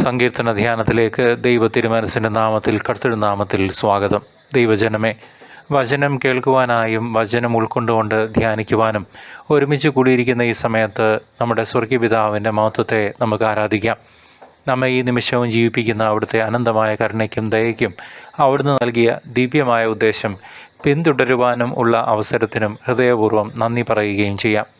സങ്കീർത്തന ധ്യാനത്തിലേക്ക് ദൈവ തിരുമനസിന്റെ നാമത്തിൽ കർത്തൃനാമത്തിൽ സ്വാഗതം. ദൈവജനമേ വചനം കേൾക്കുവാനായും വചനം ഉൾക്കൊണ്ടുകൊണ്ട് ധ്യാനിക്കുവാനും ഒരുമിച്ച് കൂടിയിരിക്കുന്ന ഈ സമയത്ത് നമ്മുടെ സ്വർഗീയപിതാവിന്റെ മഹത്വത്തെ നമുക്ക് ആരാധിക്കാം. നമ്മെ ഈ നിമിഷവും ജീവിപ്പിക്കുന്ന അവിടുത്തെ അനന്തമായ കരുണയ്ക്കും ദയയ്ക്കും അവിടുന്ന് നൽകിയ ദിവ്യമായ ഉദ്ദേശം പിന്തുടരുവാനും ഉള്ള അവസരത്തിനും ഹൃദയപൂർവം നന്ദി പറയുകയും ചെയ്യാം.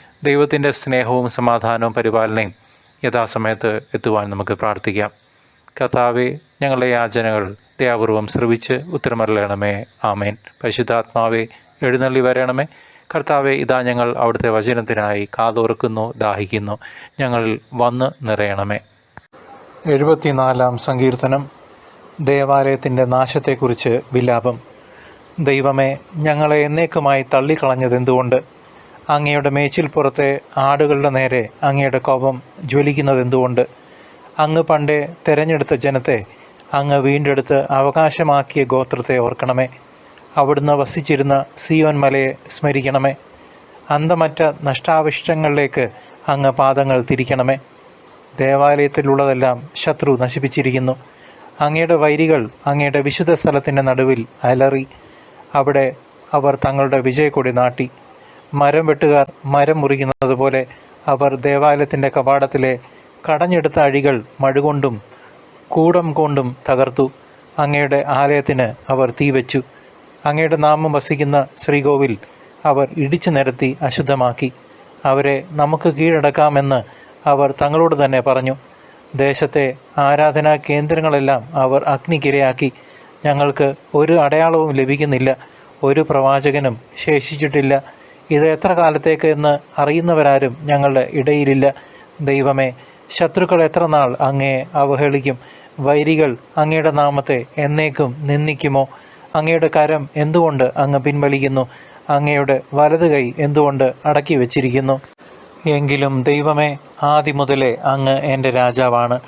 ദൈവത്തിന്റെ സ്നേഹവും സമാധാനവും പരിപാലനയും യഥാസമയത്ത് എത്തുവാൻ നമുക്ക് പ്രാർത്ഥിക്കാം. കഥാവെ ഞങ്ങളുടെ യാചനകൾ ദയാപൂർവം ശ്രവിച്ച് ഉത്തരമരളയണമേ ആമേൻ. പരിശുദ്ധാത്മാവെ എഴുന്നള്ളി വരണമേ. കർത്താവെ ഇതാ ഞങ്ങൾ അവിടുത്തെ വചനത്തിനായി കാതോർക്കുന്നു ദാഹിക്കുന്നു. ഞങ്ങൾ വന്ന് നിറയണമേ. എഴുപത്തിനാലാം സങ്കീർത്തനം. ദേവാലയത്തിന്റെ നാശത്തെക്കുറിച്ച് വിലാപം. ദൈവമേ ഞങ്ങളെ എന്നേക്കുമായി തള്ളിക്കളഞ്ഞതെന്തുകൊണ്ട്? അങ്ങയുടെ മേച്ചിൽപ്പുറത്തെ ആടുകളുടെ നേരെ അങ്ങയുടെ കോപം ജ്വലിക്കുന്നത് എന്തുകൊണ്ട് അങ്ങ് പണ്ടേ തെരഞ്ഞെടുത്ത ജനത്തെ അങ്ങ് വീണ്ടെടുത്ത് അവകാശമാക്കിയ ഗോത്രത്തെ ഓർക്കണമേ. അവിടുന്ന് വസിച്ചിരുന്ന സിയോൻ മലയെ സ്മരിക്കണമേ. അന്തമറ്റ നഷ്ടാവിഷ്ടങ്ങളിലേക്ക് അങ്ങ് പാദങ്ങൾ തിരിക്കണമേ. ദേവാലയത്തിലുള്ളതെല്ലാം ശത്രു നശിപ്പിച്ചിരിക്കുന്നു. അങ്ങയുടെ വൈരികൾ അങ്ങയുടെ വിശുദ്ധ സ്ഥലത്തിന്റെ നടുവിൽ അലറി. അവിടെ അവർ തങ്ങളുടെ വിജയക്കൊടി നാട്ടി. മരം വെട്ടുകാർ മരം മുറിക്കുന്നത് പോലെ അവർ ദേവാലയത്തിന്റെ കവാടത്തിലെ കടഞ്ഞെടുത്ത അഴികൾ മഴുകൊണ്ടും കൂടം കൊണ്ടും തകർത്തു. അങ്ങയുടെ ആലയത്തിന് അവർ തീവച്ചു അങ്ങയുടെ നാമം വസിക്കുന്ന ശ്രീകോവിൽ അവർ ഇടിച്ചു നിരത്തി അശുദ്ധമാക്കി. അവരെ നമുക്ക് കീഴടക്കാമെന്ന് അവർ തങ്ങളോട് തന്നെ പറഞ്ഞു. ദേശത്തെ ആരാധനാ കേന്ദ്രങ്ങളെല്ലാം അവർ അഗ്നിക്കിരയാക്കി. ഞങ്ങൾക്ക് ഒരു അടയാളവും ലഭിക്കുന്നില്ല. ഒരു പ്രവാചകനും ശേഷിച്ചിട്ടില്ല. ഇത് എത്ര കാലത്തേക്ക് എന്ന് അറിയുന്നവരാരും ഞങ്ങളുടെ ഇടയിലില്ല. ദൈവമേ ശത്രുക്കൾ എത്ര നാൾ അങ്ങയെ അവഹേളിക്കും? വൈരികൾ അങ്ങയുടെ നാമത്തെ എന്നേക്കും നിന്ദിക്കുമോ? അങ്ങയുടെ കരം എന്തുകൊണ്ട് അങ്ങ് പിൻവലിക്കുന്നു? അങ്ങയുടെ വലത് കൈ എന്തുകൊണ്ട് അടക്കി വച്ചിരിക്കുന്നു? എങ്കിലും ദൈവമേ ആദ്യം മുതലേ അങ്ങ് എന്റെ രാജാവാണ്.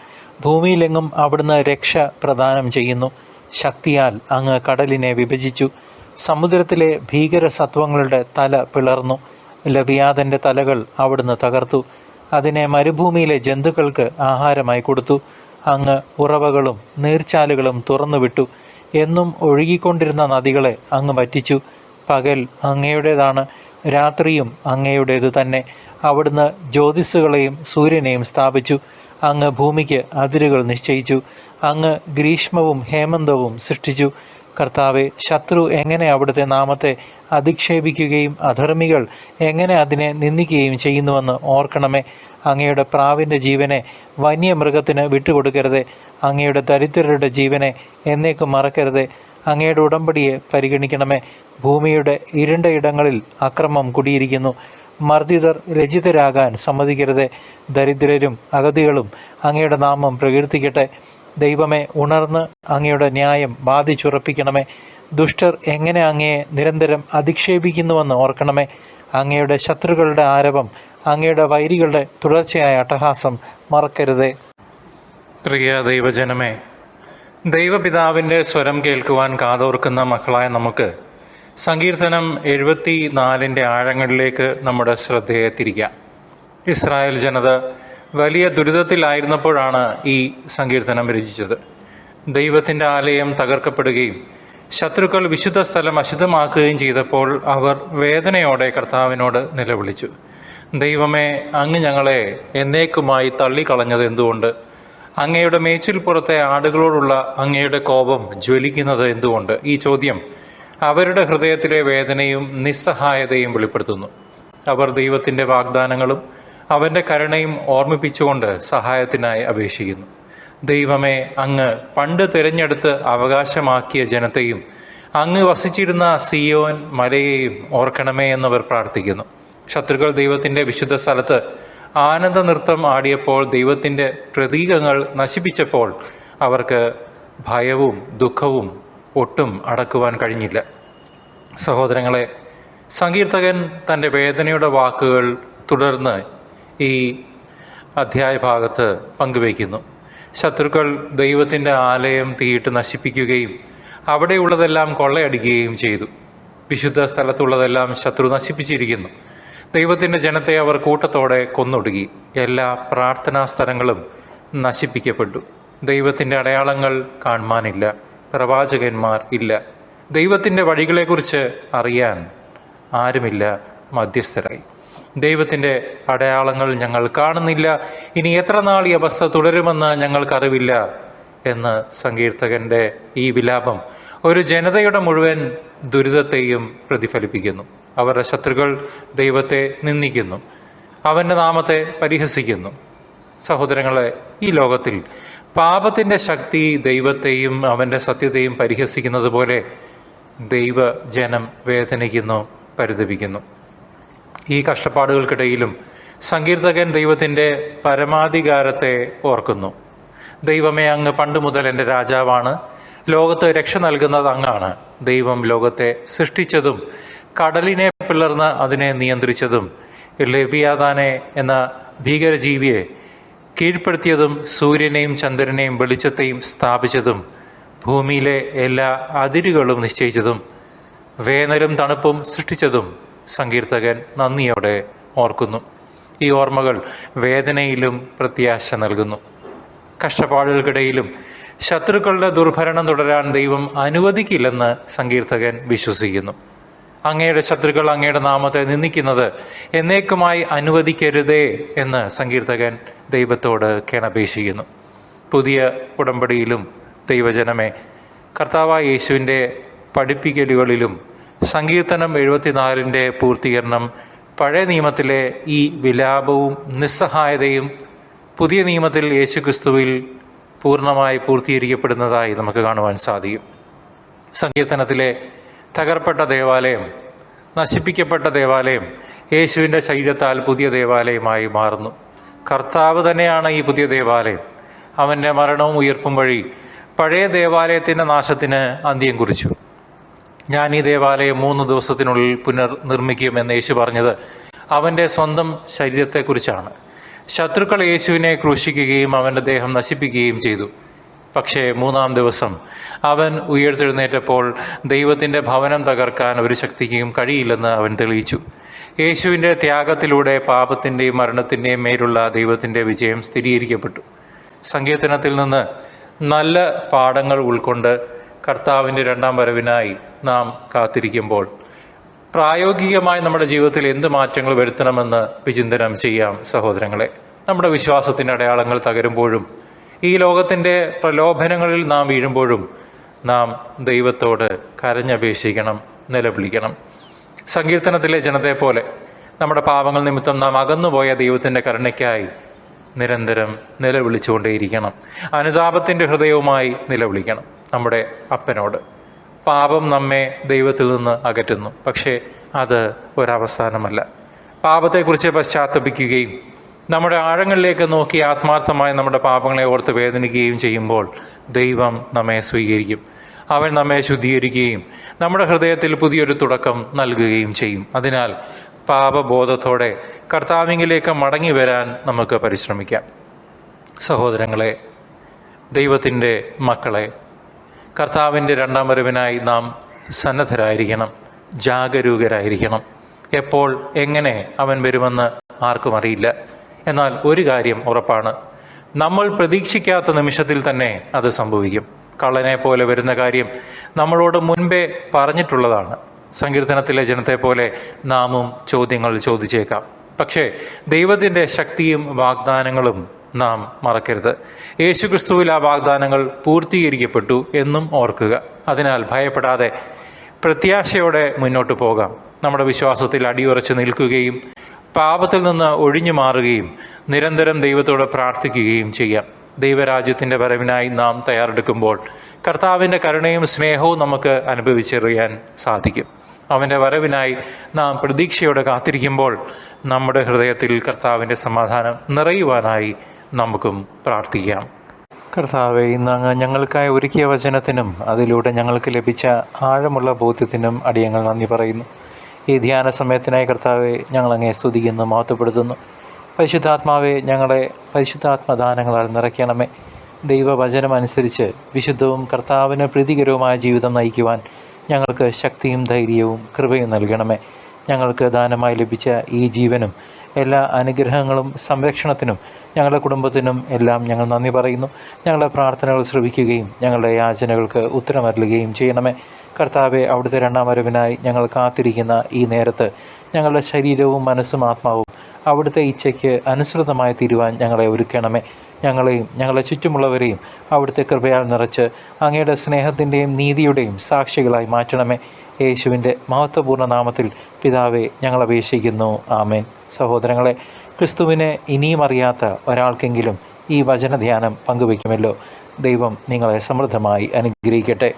ഭൂമിയിലെങ്ങും അവിടുന്ന് രക്ഷ പ്രദാനം ചെയ്യുന്നു. ശക്തിയാൽ അങ്ങ് കടലിനെ വിഭജിച്ചു. സമുദ്രത്തിലെ ഭീകരസത്വങ്ങളുടെ തല പിളർന്നു. ലബിയാദന്റെ തലകൾ അവിടുന്ന് തകർത്തു. അതിനെ മരുഭൂമിയിലെ ജന്തുക്കൾക്ക് ആഹാരമായി കൊടുത്തു. അങ്ങ് ഉറവകളും നീർച്ചാലുകളും തുറന്നുവിട്ടു. എന്നും ഒഴുകിക്കൊണ്ടിരുന്ന നദികളെ അങ്ങ് പറ്റിച്ചു പകൽ അങ്ങയുടേതാണ് രാത്രിയും അങ്ങയുടേത് തന്നെ. അവിടുന്ന് ജ്യോതിസ്സുകളെയും സൂര്യനെയും സ്ഥാപിച്ചു. അങ്ങ് ഭൂമിക്ക് അതിരുകൾ നിശ്ചയിച്ചു. അങ്ങ് ഗ്രീഷ്മവും ഹേമന്തവും സൃഷ്ടിച്ചു. കർത്താവെ ശത്രു എങ്ങനെ അവിടുത്തെ നാമത്തെ അധിക്ഷേപിക്കുകയും അധർമ്മികൾ എങ്ങനെ അതിനെ നിന്ദിക്കുകയും ചെയ്യുന്നുവെന്ന് ഓർക്കണമേ. അങ്ങയുടെ പ്രാവിന്റെ ജീവനെ വന്യമൃഗത്തിന് വിട്ടുകൊടുക്കരുത്. അങ്ങയുടെ ദരിദ്രരുടെ ജീവനെ എന്നേക്കും മറക്കരുത്. അങ്ങയുടെ ഉടമ്പടിയെ പരിഗണിക്കണമേ. ഭൂമിയുടെ ഇരുണ്ട ഇടങ്ങളിൽ അക്രമം കുടിയിരിക്കുന്നു. മർദ്ദിതർ രചിതരാകാൻ സമ്മതിക്കരുത്. ദരിദ്രരും അഗതികളും അങ്ങയുടെ നാമം പ്രകീർത്തിക്കട്ടെ. ദൈവമേ ഉണർന്ന് അങ്ങയുടെ ന്യായം ബാധിച്ചുറപ്പിക്കണമേ. ദുഷ്ടർ എങ്ങനെ അങ്ങയെ നിരന്തരം അധിക്ഷേപിക്കുന്നുവെന്ന് ഓർക്കണമേ. അങ്ങയുടെ ശത്രുക്കളുടെ ആരവം അങ്ങയുടെ വൈരികളുടെ തുടർച്ചയായ അട്ടഹാസം മറക്കരുതേ. പ്രിയ ദൈവജനമേ ദൈവപിതാവിന്റെ സ്വരം കേൾക്കുവാൻ കാതോർക്കുന്ന മക്കളായ നമുക്ക് സങ്കീർത്തനം എഴുപത്തി നാലിന്റെ ആഴങ്ങളിലേക്ക് നമ്മുടെ ശ്രദ്ധയെ തിരിക്കാം. ഇസ്രായേൽ ജനത വലിയ ദുരിതത്തിലായിരുന്നപ്പോഴാണ് ഈ സങ്കീർത്തനം രചിച്ചത്. ദൈവത്തിന്റെ ആലയം തകർക്കപ്പെടുകയും ശത്രുക്കൾ വിശുദ്ധ സ്ഥലം അശുദ്ധമാക്കുകയും ചെയ്തപ്പോൾ അവർ വേദനയോടെ കർത്താവിനോട് നിലവിളിച്ചു. ദൈവമേ അങ്ങ് ഞങ്ങളെ എന്നേക്കുമായി തള്ളിക്കളഞ്ഞത് എന്തുകൊണ്ട്? അങ്ങയുടെ മേച്ചിൽപ്പുറത്തെ ആടുകളോടുള്ള അങ്ങയുടെ കോപം ജ്വലിക്കുന്നത് എന്തുകൊണ്ട്? ഈ ചോദ്യം അവരുടെ ഹൃദയത്തിലെ വേദനയും നിസ്സഹായതയും വെളിപ്പെടുത്തുന്നു. അവർ ദൈവത്തിന്റെ വാഗ്ദാനങ്ങളും അവന്റെ കരുണയും ഓർമ്മിപ്പിച്ചുകൊണ്ട് സഹായത്തിനായി അപേക്ഷിക്കുന്നു. ദൈവമേ അങ്ങ് പണ്ട് തിരഞ്ഞെടുത്ത് അവകാശമാക്കിയ ജനത്തെയും അങ്ങ് വസിച്ചിരുന്ന സിയോൻ മലയെയും ഓർക്കണമേ എന്നവർ പ്രാർത്ഥിക്കുന്നു. ശത്രുക്കൾ ദൈവത്തിന്റെ വിശുദ്ധ സ്ഥലത്ത് ആനന്ദ നൃത്തം ആടിയപ്പോൾ ദൈവത്തിന്റെ പ്രതീകങ്ങൾ നശിപ്പിച്ചപ്പോൾ അവർക്ക് ഭയവും ദുഃഖവും ഒട്ടും അടക്കുവാൻ കഴിഞ്ഞില്ല. സഹോദരങ്ങളെ സങ്കീർത്തകൻ തന്റെ വേദനയുടെ വാക്കുകൾ തുടർന്ന് ഈ അധ്യായ ഭാഗത്ത് പങ്കുവയ്ക്കുന്നു. ശത്രുക്കൾ ദൈവത്തിന്റെ ആലയം തീയിട്ട് നശിപ്പിക്കുകയും അവിടെയുള്ളതെല്ലാം കൊള്ളയടിക്കുകയും ചെയ്തു. വിശുദ്ധ സ്ഥലത്തുള്ളതെല്ലാം ശത്രു നശിപ്പിച്ചിരിക്കുന്നു. ദൈവത്തിന്റെ ജനത്തെ അവർ കൂട്ടത്തോടെ കൊന്നൊടുക്കി എല്ലാ പ്രാർത്ഥനാ സ്ഥലങ്ങളും നശിപ്പിക്കപ്പെട്ടു. ദൈവത്തിന്റെ അടയാളങ്ങൾ കാണുവാനില്ല. പ്രവാചകന്മാർ ഇല്ല. ദൈവത്തിന്റെ വഴികളെക്കുറിച്ച് അറിയാൻ ആരുമില്ല. മധ്യസ്ഥരായി. ദൈവത്തിന്റെ അടയാളങ്ങൾ ഞങ്ങൾ കാണുന്നില്ല. ഇനി എത്ര നാൾ ഈ അവസ്ഥ തുടരുമെന്ന് ഞങ്ങൾക്കറിവില്ല എന്ന് സങ്കീർത്തകന്റെ ഈ വിലാപം ഒരു ജനതയുടെ മുഴുവൻ ദുരിതത്തെയും പ്രതിഫലിപ്പിക്കുന്നു. അവരുടെ ശത്രുക്കൾ ദൈവത്തെ നിന്ദിക്കുന്നു. അവന്റെ നാമത്തെ പരിഹസിക്കുന്നു. സഹോദരങ്ങളെ ഈ ലോകത്തിൽ പാപത്തിന്റെ ശക്തി ദൈവത്തെയും അവന്റെ സത്യത്തെയും പരിഹസിക്കുന്നത് പോലെ ദൈവജനം വേദനിക്കുന്നു പരിതപിക്കുന്നു. ഈ കഷ്ടപ്പാടുകൾക്കിടയിലും സങ്കീർത്തകൻ ദൈവത്തിന്റെ പരമാധികാരത്തെ ഓർക്കുന്നു. ദൈവമേ അങ്ങ് പണ്ട് മുതൽ എന്റെ രാജാവാണ്. ലോകത്ത് രക്ഷ നൽകുന്നത് അങ്ങാണ്. ദൈവം ലോകത്തെ സൃഷ്ടിച്ചതും കടലിനെ പിളർന്ന് അതിനെ നിയന്ത്രിച്ചതും ലവ്യാദാനെ എന്ന ഭീകരജീവിയെ കീഴ്പ്പെടുത്തിയതും സൂര്യനെയും ചന്ദ്രനെയും വെളിച്ചത്തെയും സ്ഥാപിച്ചതും ഭൂമിയിലെ എല്ലാ അതിരുകളും നിശ്ചയിച്ചതും വേനലും തണുപ്പും സൃഷ്ടിച്ചതും സങ്കീർത്തകൻ നന്ദിയോടെ ഓർക്കുന്നു. ഈ ഓർമ്മകൾ വേദനയിലും പ്രത്യാശ നൽകുന്നു. കഷ്ടപ്പാടുകൾക്കിടയിലും ശത്രുക്കളുടെ ദുർഭരണം തുടരാൻ ദൈവം അനുവദിക്കില്ലെന്ന് സങ്കീർത്തകൻ വിശ്വസിക്കുന്നു. അങ്ങയുടെ ശത്രുക്കൾ അങ്ങയുടെ നാമത്തെ നിന്ദിക്കുന്നത് എന്നേക്കുമായി അനുവദിക്കരുതേ എന്ന് സങ്കീർത്തകൻ ദൈവത്തോട് കേണപേക്ഷിക്കുന്നു. പുതിയ ഉടമ്പടിയിലും ദൈവജനമേ കർത്താവായ യേശുവിന്റെ പഠിപ്പിക്കലുകളിലും സങ്കീർത്തനം എഴുപത്തിനാലിന്റെ പൂർത്തീകരണം. പഴയ നിയമത്തിലെ ഈ വിലാപവും നിസ്സഹായതയും പുതിയ നിയമത്തിൽ യേശുക്രിസ്തുവിൽ പൂർണമായി പൂർത്തീകരിക്കപ്പെടുന്നതായി നമുക്ക് കാണുവാൻ സാധിക്കും. സങ്കീർത്തനത്തിലെ തകർപ്പെട്ട ദേവാലയം നശിപ്പിക്കപ്പെട്ട ദേവാലയം യേശുവിന്റെ ശരീരത്താൽ പുതിയ ദേവാലയമായി മാറുന്നു. കർത്താവ് തന്നെയാണ് ഈ പുതിയ ദേവാലയം. അവന്റെ മരണവും ഉയർപ്പും വഴി പഴയ ദേവാലയത്തിന്റെ നാശത്തിന് അന്ത്യം കുറിച്ചു. ഞാൻ ഈ ദേവാലയം മൂന്ന് ദിവസത്തിനുള്ളിൽ പുനർ നിർമ്മിക്കുമെന്ന് യേശു പറഞ്ഞത് അവന്റെ സ്വന്തം ശരീരത്തെക്കുറിച്ചാണ്. ശത്രുക്കൾ യേശുവിനെ ക്രൂശിക്കുകയും അവന്റെ ദേഹം നശിപ്പിക്കുകയും ചെയ്തു. പക്ഷേ മൂന്നാം ദിവസം അവൻ ഉയർത്തെഴുന്നേറ്റപ്പോൾ ദൈവത്തിന്റെ ഭവനം തകർക്കാൻ ഒരു ശക്തിക്കും കഴിയില്ലെന്ന് അവൻ തെളിയിച്ചു. യേശുവിന്റെ ത്യാഗത്തിലൂടെ പാപത്തിന്റെയും മരണത്തിന്റെയും മേലുള്ള ദൈവത്തിന്റെ വിജയം സ്ഥിരീകരിക്കപ്പെട്ടു. സങ്കീർത്തനത്തിൽ നിന്ന് നല്ല പാഠങ്ങൾ ഉൾക്കൊണ്ട് കർത്താവിന്റെ രണ്ടാം വരവിനായി നാം കാത്തിരിക്കുമ്പോൾ പ്രായോഗികമായി നമ്മുടെ ജീവിതത്തിൽ എന്ത് മാറ്റങ്ങൾ വരുത്തണമെന്ന് വിചിന്തനം ചെയ്യാം സഹോദരങ്ങളെ. നമ്മുടെ വിശ്വാസത്തിന്റെ അടയാളങ്ങൾ തകരുമ്പോഴും ഈ ലോകത്തിന്റെ പ്രലോഭനങ്ങളിൽ നാം വീഴുമ്പോഴും നാം ദൈവത്തോട് കരഞ്ഞപേക്ഷിക്കണം നിലവിളിക്കണം. സങ്കീർത്തനത്തിലെ ജനത്തെ പോലെ നമ്മുടെ പാപങ്ങൾ നിമിത്തം നാം അകന്നുപോയ ദൈവത്തിന്റെ കരുണയ്ക്കായി നിരന്തരം നിലവിളിച്ചുകൊണ്ടേയിരിക്കണം. അനുതാപത്തിന്റെ ഹൃദയവുമായി നിലവിളിക്കണം. നമ്മുടെ അപ്പനോട്. പാപം നമ്മെ ദൈവത്തിൽ നിന്ന് അകറ്റുന്നു. പക്ഷേ അത് ഒരവസാനമല്ല. പാപത്തെക്കുറിച്ച് പശ്ചാത്തപിക്കുകയും നമ്മുടെ ആഴങ്ങളിലേക്ക് നോക്കി ആത്മാർത്ഥമായി നമ്മുടെ പാപങ്ങളെ ഓർത്ത് വേദനിക്കുകയും ചെയ്യുമ്പോൾ ദൈവം നമ്മെ സ്വീകരിക്കും. അവൻ നമ്മെ ശുദ്ധീകരിക്കുകയും നമ്മുടെ ഹൃദയത്തിൽ പുതിയൊരു തുടക്കം നൽകുകയും ചെയ്യും. അതിനാൽ പാപബോധത്തോടെ കർത്താവിങ്ങിലേക്ക് മടങ്ങി വരാൻ നമുക്ക് പരിശ്രമിക്കാം. സഹോദരങ്ങളെ ദൈവത്തിന്റെ മക്കളെ കർത്താവിന്റെ രണ്ടാം വരവിനായി നാം സന്നദ്ധരായിരിക്കണം ജാഗരൂകരായിരിക്കണം. എപ്പോൾ എങ്ങനെ അവൻ വരുമെന്ന് ആർക്കും അറിയില്ല. എന്നാൽ ഒരു കാര്യം ഉറപ്പാണ്. നമ്മൾ പ്രതീക്ഷിക്കാത്ത നിമിഷത്തിൽ തന്നെ അത് സംഭവിക്കും. കള്ളനെ പോലെ വരുന്ന കാര്യം നമ്മളോട് മുൻപേ പറഞ്ഞിട്ടുള്ളതാണ്. സങ്കീർത്തനത്തിലെ ജനത്തെ പോലെ നാമും ചോദ്യങ്ങൾ ചോദിച്ചേക്കാം. പക്ഷേ ദൈവത്തിന്റെ ശക്തിയും വാഗ്ദാനങ്ങളും നാം മറക്കരുത്. യേശുക്രിസ്തുവിൽ ആ വാഗ്ദാനങ്ങൾ പൂർത്തീകരിക്കപ്പെട്ടു എന്നും ഓർക്കുക. അതിനാൽ ഭയപ്പെടാതെ പ്രത്യാശയോടെ മുന്നോട്ട് പോകാം. നമ്മുടെ വിശ്വാസത്തിൽ അടിയുറച്ച് നിൽക്കുകയും പാപത്തിൽ നിന്ന് ഒഴിഞ്ഞു മാറുകയും നിരന്തരം ദൈവത്തോട് പ്രാർത്ഥിക്കുകയും ചെയ്യാം. ദൈവരാജ്യത്തിന്റെ വരവിനായി നാം തയ്യാറെടുക്കുമ്പോൾ കർത്താവിന്റെ കരുണയും സ്നേഹവും നമുക്ക് അനുഭവിച്ചറിയാൻ സാധിക്കും. അവന്റെ വരവിനായി നാം പ്രതീക്ഷയോടെ കാത്തിരിക്കുമ്പോൾ നമ്മുടെ ഹൃദയത്തിൽ കർത്താവിന്റെ സമാധാനം നിറയുവാനായി നമുക്കും പ്രാർത്ഥിക്കാം. കർത്താവെ ഇന്ന് അങ്ങ് ഞങ്ങൾക്കായി ഒരുക്കിയ വചനത്തിനും അതിലൂടെ ഞങ്ങൾക്ക് ലഭിച്ച ആഴമുള്ള ബോധ്യത്തിനും അടിയങ്ങൾ നന്ദി പറയുന്നു. ഈ ധ്യാന സമയത്തിനായി കർത്താവെ ഞങ്ങൾ അങ്ങേ സ്തുതിക്കുന്നു മഹത്വപ്പെടുത്തുന്നു. പരിശുദ്ധാത്മാവെ ഞങ്ങളെ പരിശുദ്ധാത്മദാനങ്ങളാൽ നിറയ്ക്കണമേ. ദൈവവചനം അനുസരിച്ച് വിശുദ്ധവും കർത്താവിന് പ്രീതികരവുമായ ജീവിതം നയിക്കുവാൻ ഞങ്ങൾക്ക് ശക്തിയും ധൈര്യവും കൃപയും നൽകണമേ. ഞങ്ങൾക്ക് ദാനമായി ലഭിച്ച ഈ ജീവനും എല്ലാ അനുഗ്രഹങ്ങളും സംരക്ഷണത്തിനും ഞങ്ങളുടെ കുടുംബത്തിനും എല്ലാം ഞങ്ങൾ നന്ദി പറയുന്നു. ഞങ്ങളുടെ പ്രാർത്ഥനകൾ ശ്രവിക്കുകയും ഞങ്ങളുടെ യാചനകൾക്ക് ഉത്തരമരുളുകയും ചെയ്യണമേ. കർത്താവെ അവിടുത്തെ രണ്ടാം വരവിനായി ഞങ്ങൾ കാത്തിരിക്കുന്ന ഈ നേരത്ത് ഞങ്ങളുടെ ശരീരവും മനസ്സും ആത്മാവും അവിടുത്തെ ഇച്ഛയ്ക്ക് അനുസൃതമായി തീരുവാൻ ഞങ്ങളെ ഒരുക്കണമേ. ഞങ്ങളെയും ഞങ്ങളുടെ ചുറ്റുമുള്ളവരെയും അവിടുത്തെ കൃപയാൽ നിറച്ച് അങ്ങയുടെ സ്നേഹത്തിന്റെയും നീതിയുടെയും സാക്ഷികളായി മാറ്റണമേ. യേശുവിന്റെ മഹത്വപൂർണ നാമത്തിൽ പിതാവെ ഞങ്ങൾ അപേക്ഷിക്കുന്നു. ആമേൻ. സഹോദരങ്ങളെ ക്രിസ്തുവിനെ ഇനിയും അറിയാത്ത ഒരാൾക്കെങ്കിലും ഈ വചനധ്യാനം പങ്കുവയ്ക്കുമല്ലോ. ദൈവം നിങ്ങളെ സമൃദ്ധമായി അനുഗ്രഹിക്കട്ടെ.